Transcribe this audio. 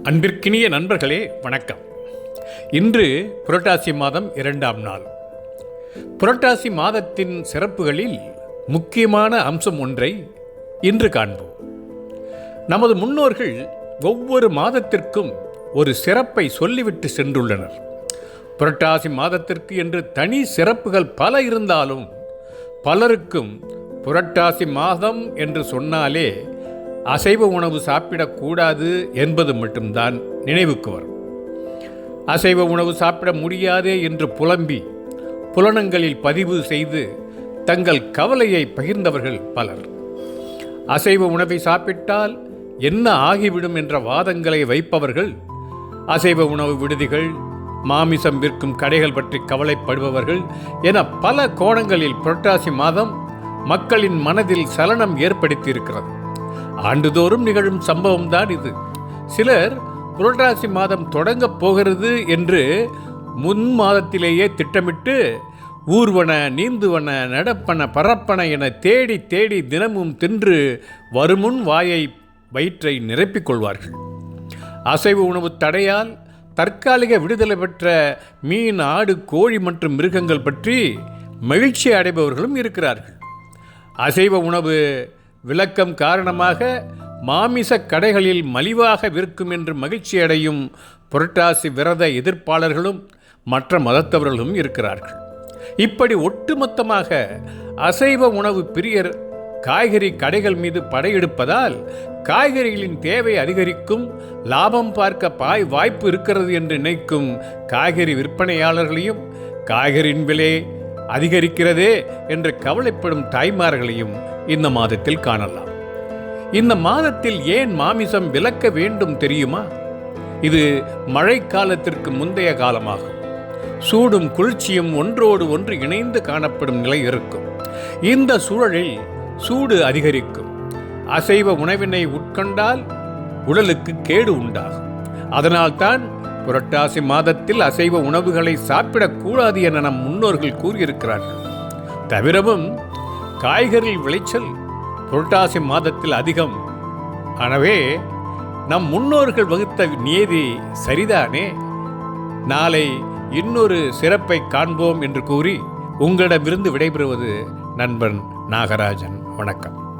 அன்பிற்கினிய நண்பர்களே வணக்கம். இன்று புரட்டாசி மாதம் இரண்டாம் நாள். புரட்டாசி மாதத்தின் சிறப்புகளில் முக்கியமான அம்சம் ஒன்றை இன்று காண்போம். நமது முன்னோர்கள் ஒவ்வொரு மாதத்திற்கும் ஒரு சிறப்பை சொல்லிவிட்டு சென்றுள்ளனர். புரட்டாசி மாதத்திற்கு என்று தனி சிறப்புகள் பல இருந்தாலும் பலருக்கும் புரட்டாசி மாதம் என்று சொன்னாலே அசைவ உணவு சாப்பிடக்கூடாது என்பது மட்டும்தான் நினைவுக்கு வரும். அசைவ உணவு சாப்பிட முடியாதே என்று புலம்பி புலனங்களில் பதிவு செய்து தங்கள் கவலையை பகிர்ந்தவர்கள் பலர். அசைவ உணவை சாப்பிட்டால் என்ன ஆகிவிடும் என்ற வாதங்களை வைப்பவர்கள் அசைவ உணவு விடுதிகள் மாமிசம் விற்கும் கடைகள் பற்றி கவலைப்படுபவர்கள் என பல கோணங்களில் புரட்டாசி மாதம் மக்களின் மனதில் சலனம் ஏற்படுத்தியிருக்கிறது. ஆண்டுதோறும் நிகழும் சம்பவம் தான் இது. சிலர் புரட்டாசி மாதம் தொடங்கப் போகிறது என்று முன் மாதத்திலேயே திட்டமிட்டு ஊர்வன நீந்துவன நடப்பன பரப்பன என தேடி தேடி தினமும் தின்று வருமுன் வாயை வயிற்றை நிரப்பிக் கொள்வார்கள். அசைவ உணவு தடையால் தற்காலிக விடுதலை பெற்ற மீன் ஆடு கோழி மற்றும் மிருகங்கள் பற்றி மகிழ்ச்சி அடைபவர்களும் இருக்கிறார்கள். அசைவ உணவு விளக்கம் காரணமாக மாமிச கடைகளில் மலிவாக விற்கும் என்று மகிழ்ச்சி அடையும் புரட்டாசி விரத எதிர்ப்பாளர்களும் மற்ற மதத்தவர்களும் இருக்கிறார்கள். இப்படி ஒட்டுமொத்தமாக அசைவ உணவு பிரியர் காய்கறி கடைகள் மீது படையெடுப்பதால் காய்கறிகளின் தேவை அதிகரிக்கும் லாபம் பார்க்க பாய் வாய்ப்பு இருக்கிறது என்று நினைக்கும் காய்கறி விற்பனையாளர்களையும் காய்கறியின் விலை அதிகரிக்கிறதே என்று கவலைப்படும் தாய்மார்களையும் இந்த மாதத்தில் காணலாம். இந்த மாதத்தில் ஏன் மாமிசம் விலக்க வேண்டும் தெரியுமா? இது மழைக்காலத்திற்கு முந்தைய காலமாகும். சூடும் குளிர்ச்சியும் ஒன்றோடு ஒன்று இணைந்து காணப்படும் நிலை இருக்கும். இந்த சூழலில் சூடு அதிகரிக்கும். அசைவ உணவினை உட்கொண்டால் உடலுக்கு கேடு உண்டாகும். அதனால்தான் புரட்டாசி மாதத்தில் அசைவ உணவுகளை சாப்பிடக்கூடாது என நம் முன்னோர்கள் கூறியிருக்கிறார்கள். தவிரவும் காய்கறி விளைச்சல் புரட்டாசி மாதத்தில் அதிகம். ஆனவே நம் முன்னோர்கள் வகுத்த நியதி சரிதானே? நாளை இன்னொரு சிறப்பை காண்போம் என்று கூறி உங்களிடமிருந்து விடைபெறுவது நண்பன் நாகராஜன். வணக்கம்.